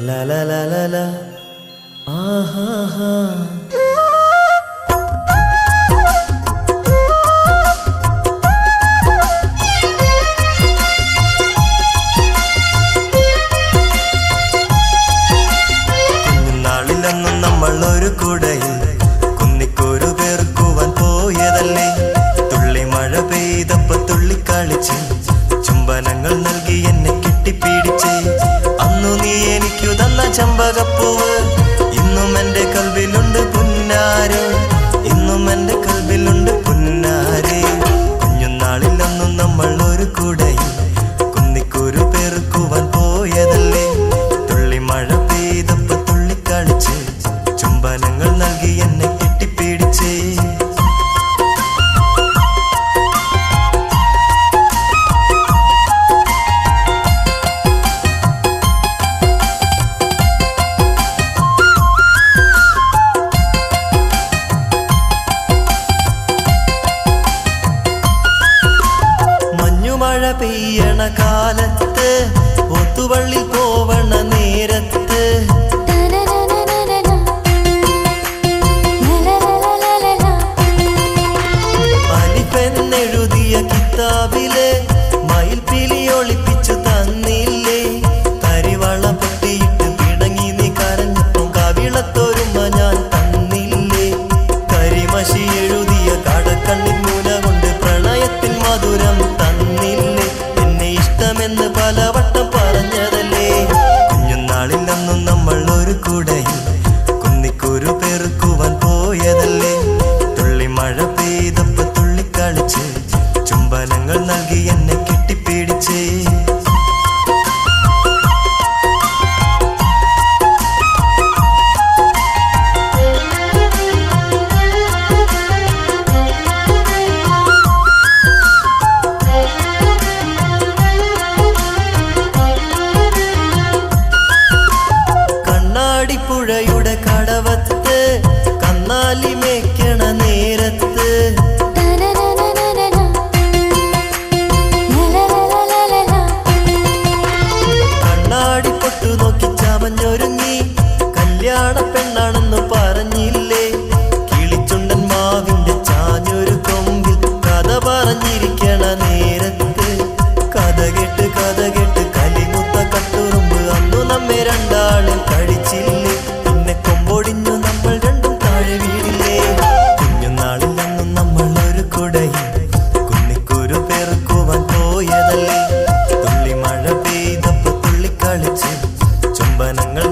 la la la la la ആഹാ ഹാ. നാളിലൊന്നും നമ്മൾ ഒരു കൂടയിൽ കുന്നിക്കൊരു പേർക്കുവാൻ പോയതല്ലേ. തുള്ളി മഴ പെയ്തപ്പോ തുള്ളിക്കളിച്ച് ചമ്പകപ്പൂവ് ഇന്നും എന്റെ കൽവിലുണ്ട് പുന്നാരേ. മഴ പെയ്യണ കാലത്ത് ഒത്തുവള്ളി പോവണ നേരത്ത് കന്നാലി മേക്കണ നേരത്ത്. കണ്ണാടി പൊട്ടു നോക്കി ചമഞ്ഞൊരുങ്ങി. കല്യാണ പെണ്ണാണെന്ന് പറഞ്ഞു പോയതല്ലേ? തുള്ളി മഴ പെയ്തപ്പോ തുള്ളിക്കളിച്ച് ചുംബനങ്ങൾ